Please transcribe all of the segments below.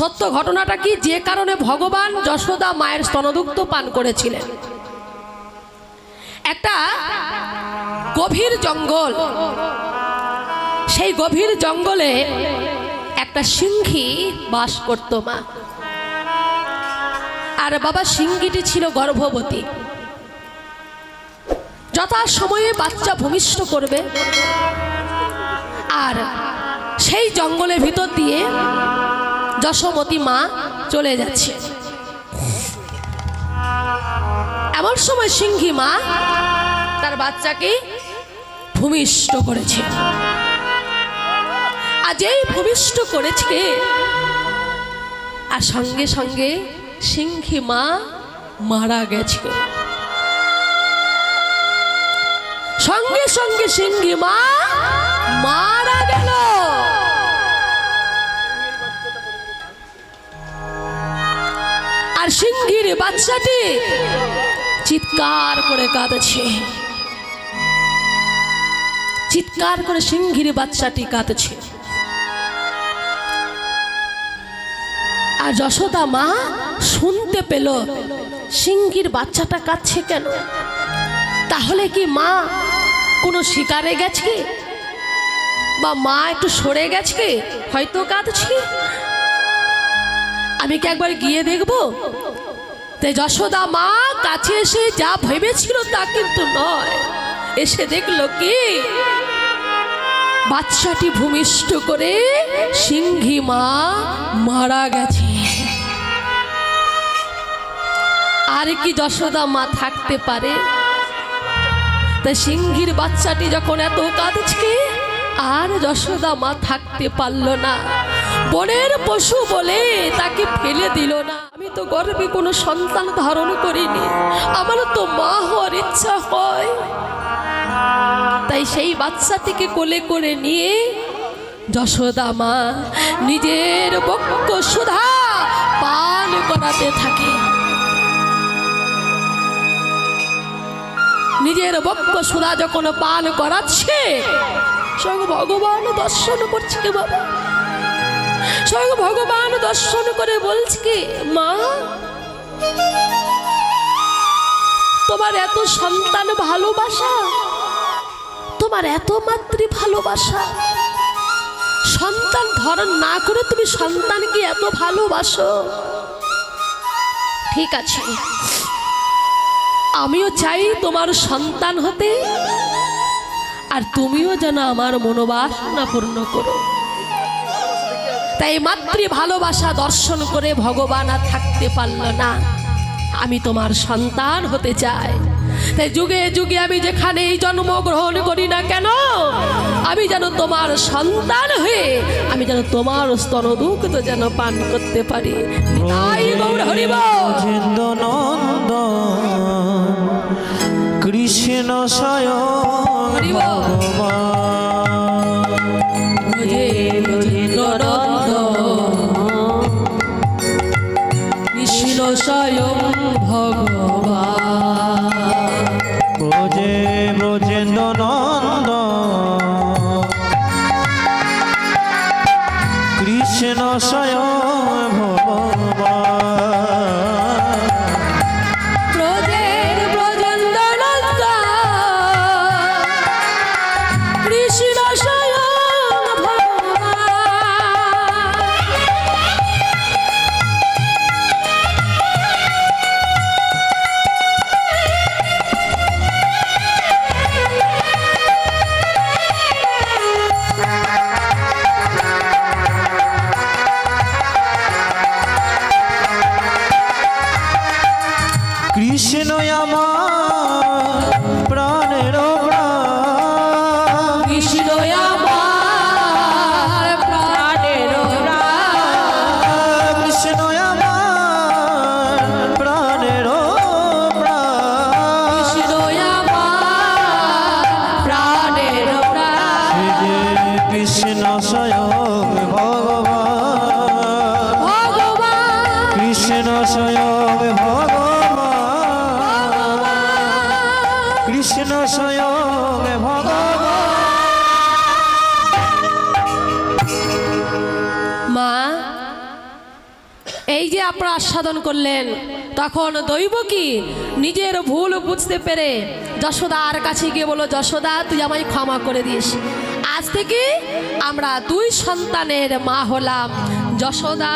সত্য ঘটনাটা কি? যে কারণে ভগবান যশোদা মায়ের স্তনদুগ্ধ পান করেছিলেন। একটা গভীর জঙ্গল। সেই গভীর জঙ্গলে একটা সিংহী বাস করত মা। আর বাবা, সিংহীটি ছিল গর্ভবতী। যথা সময়ে বাচ্চা ভূমিষ্ঠ করবে। আর সেই জঙ্গলের ভিতর দিয়ে যশোমতী মা চলে যাচ্ছে। এমন সময় সিংহী মা তার বাচ্চাকে ভূমিষ্ঠ করেছে। আর যেই ভূমিষ্ঠ করেছে, আর সঙ্গে সঙ্গে সিংহী মা মারা গেছে। সঙ্গে সঙ্গে সিংহী মা মারা গেল। আর সিংহীর বাচ্চাটি চিৎকার করে কাঁদছে। চিৎকার করে সিংহীর বাচ্চাটি কাঁদছে। আর যশোদা মা শুনতে পেল, সিংহীর বাচ্চাটা কাঁদছে কেন? তাহলে কি মা কোনো শিকারে গেছে? বা মা একটু সরে গেছে? হয়তো কাঁদছি? আমি কি একবার গিয়ে দেখব? তাই যশোদা মা কাছে এসে যা ভেবেছিল তা কিন্তু নয়। এসে দেখল কি? বাচ্চাটি ভূমিষ্ঠ করে সিংহী মা মারা গেছে। আর কি যশোদা মা থাকতে পারে? তা সিংহীর বাচ্চাটি যখন এত কাঁদছে, আর যশোদা মা থাকতে পারল না। বনের পশু বলে তাকে ফেলে দিল না। আমি তো গর্বে কোনো সন্তান ধারণ করিনি। আমারও তো মা হওয়ার ইচ্ছা হয়। তাই সেই বাচ্চাটিকে কোলে করে নিয়ে যশোদা মা নিজের বক্ষ সুধা পান করাতে থাকে। নিজের বক্ষ সুধা যখন পান করাচ্ছে সঙ্গে ভগবান দর্শন করছে বাবা। স্বয়ং ভগবান দর্শন করে বলছে কি, মা, তোমার এত সন্তান ভালোবাসা, তোমার এত মাতৃ ভালোবাসা। সন্তান ধরন না করে তুমি সন্তানকে এত ভালোবাসো। ঠিক আছে, আমিও চাই তোমার সন্তান হতে, আর তুমিও যেন আমার মনোবাসনা পূর্ণ করো। তাই মাতৃ ভালোবাসা দর্শন করে ভগবান আর থাকতে পারল না। আমি তোমার সন্তান হতে চাই। তাই যুগে যুগে আমি যেখানে এই জন্মগ্রহণ করি না কেন, আমি যেন তোমার সন্তান হয়ে, আমি যেন তোমার স্তনদুগ্ধ যেন পান করতে পারি। কৃষ্ণ স্বয়ং কৃষ্ণ স্বয়ং ভগবান। ব্রজে ব্রজেন্দ্র নন্দ কৃষ্ণ স্বয়ং কৃষ্ণ আমার প্রাণের প্রাণ কৃষ্ণ আমার প্রাণের প্রাণ কৃষ্ণ আমার প্রাণের কৃষ্ণ আমার প্রাণের কৃষ্ণ স্বয়ং যে আপনারা আস্বাদন করলেন। তখন দৈব কি? নিজের ভুল বুঝতে পেরে যশোদার কাছে গিয়ে বলো যশোদা, তুই আমায় ক্ষমা করে দিস। আজ থেকে আমরা দুই সন্তানের মা হলাম, যশোদা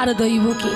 আর দৈব কি?